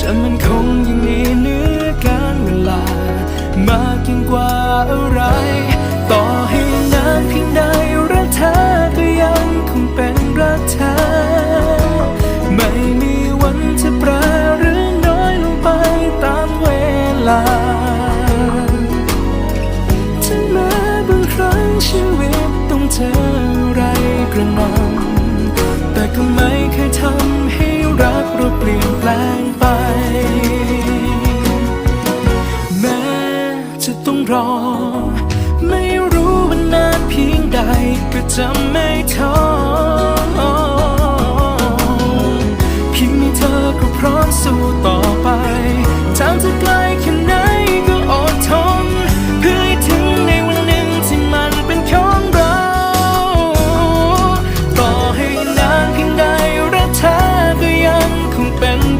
จะมันคงยังมีเนื้อการเวลา มากยิ่งกว่าอะไร ต่อให้นานเพียงใดรักเธอก็ยังคงเป็นรักเธอ ไม่มีวันจะแปรหรือน้อยลงไปตามเวลาถึงแม้บางครั้งชีวิตต้องเจออะไรกระหน่ำแต่ก็ไม่เคยทำให้รักเราเปลี่ยนแปลงไป รอ ไม่รู้ว่านานเพียงใดก็จะไม่ท้อ